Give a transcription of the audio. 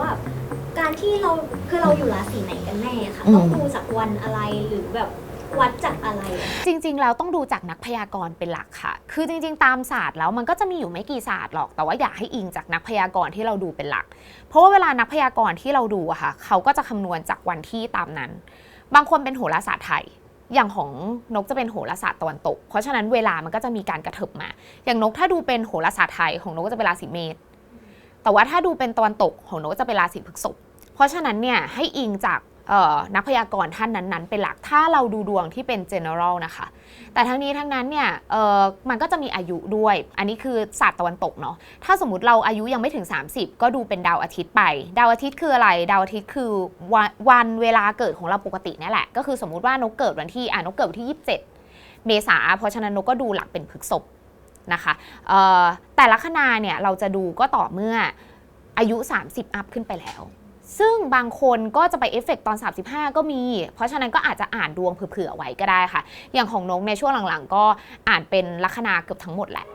ว่า การที่เราคือเราอยู่ราศีไหนกันแน่ค่ะอืมต้องดูจากวันอะไรหรือแบบวัดจากอะไรอะจริงๆ แล้วต้องดูจากนักพยากรณ์เป็นหลักค่ะ คือจริง ๆ ตามศาสตร์แล้วมันก็จะมีอยู่ไม่กี่ศาสตร์หรอก แต่ว่าอยากให้อิงจากนักพยากรณ์ที่เราดูเป็นหลัก เพราะว่าเวลานักพยากรณ์ที่เราดูอะค่ะ เขาก็จะคำนวณจากวันที่ตามนั้น บางคนเป็นโหราศาสตร์ไทย อย่างของนกจะเป็นโหราศาสตร์ตะวันตก เพราะฉะนั้นเวลามันก็จะมีการกระเถิบมา อย่างนกถ้าดูเป็นโหราศาสตร์ไทยของนกก็จะเป็นราศีเมษ แต่ว่าถ้าดูเป็นตะวันตกของนกจะเป็นราศีพฤษภเพราะฉะนั้นเนี่ยให้อิงจากนักพยากรณ์ท่านนั้นๆ เป็นหลักถ้าเราดูดวงที่เป็น general นะคะ แต่ทั้งนี้ทั้งนั้นเนี่ยมันก็จะมีอายุด้วย อันนี้คือศาสตร์ตะวันตกเนาะถ้าสมมติเราอายุยังไม่ถึง 30 ก็ดูเป็นดาวอาทิตย์ไป ดาวอาทิตย์คืออะไร ดาวอาทิตย์คือวันวันเวลาเกิดของเราปกตินี่แหละ ก็คือสมมติว่านกเกิดวันที่อ่านกเกิดวันที่ 27 เมษาเพราะฉะนั้นนกก็ดูหลักเป็นพฤกษภ นะคะแต่ละคณาเนี่ยเราจะดูก็ต่อเมื่ออายุ 30 อัพขึ้นไปแล้ว ซึ่งบางคนก็จะไปเอฟเฟกต์ตอน 35 ก็มี เพราะฉะนั้นก็อาจจะอ่านดวงเผื่อๆไว้ก็ได้ค่ะ อย่างของนกในช่วงหลังๆ ก็อ่านเป็นลัคนาเกือบทั้งหมดแหละ